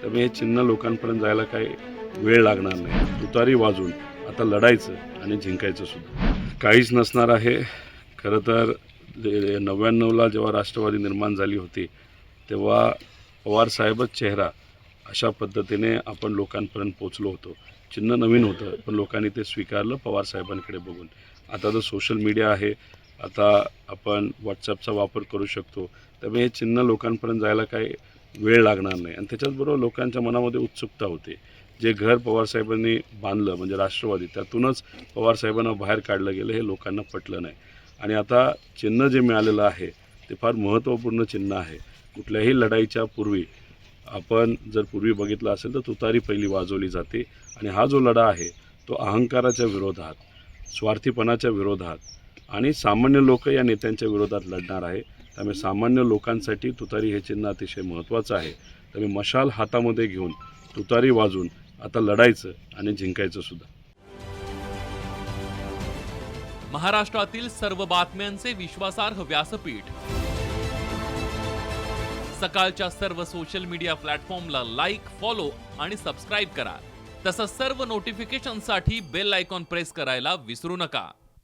त्यामुळे हे चिन्ह लोकांपर्यंत जायला काही वेळ लागणार नाही. तुतारी वाजून आता लढायचं आणि जिंकायचं सुद्धा. काहीच नसणार आहे. खरं तर नव्याण्णवला जेव्हा राष्ट्रवादी निर्माण झाली होती तेव्हा पवारसाहेबच चेहरा अशा पद्धतीने आपण लोकांपर्यंत पोचलो होतो. चिन्ह नवीन होतं पण लोकांनी ते स्वीकारलं पवारसाहेबांकडे बघून. आता जो सोशल मीडिया आहे. आता आपण व्हॉट्सअपचा वापर करू शकतो. त्यामुळे हे चिन्ह लोकांपर्यंत जायला काही वेळ लागणार नाही. आणि त्याच्याचबरोबर लोकांच्या मनामध्ये उत्सुकता होते. जे घर पवारसाहेबांनी बांधलं म्हणजे राष्ट्रवादी त्यातूनच पवारसाहेबांना बाहेर काढलं गेलं हे लोकांना पटलं नाही. आणि आता चिन्ह जे मिळालेलं आहे ते फार महत्त्वपूर्ण चिन्ह आहे. कुठल्याही लढाईच्या पूर्वी आपण जर पूर्वी बघितलं असेल तर तुतारी पहिली वाजवली जाते. आणि हा जो लढा आहे तो अहंकाराच्या विरोधात स्वार्थीपणाच्या विरोधात आणि सामान्य लोक या नेत्यांच्या विरोधात लढणार आहे. त्यामुळे सामान्य लोकांसाठी तुतारी हे चिन्ह अतिशय महत्त्वाचं आहे. त्यामुळे मशाल हातामध्ये घेऊन तुतारी वाजून आता लढायचं आणि जिंकायचं सुद्धा. महाराष्ट्रातील सर्व बातम्यांचे विश्वासार्ह व्यासपीठ. सकाळच्या सर्व सोशल मीडिया प्लॅटफॉर्मला लाईक फॉलो आणि सबस्क्राईब करा. तसंच सर्व नोटिफिकेशनसाठी बेल आयकॉन प्रेस करायला विसरू नका.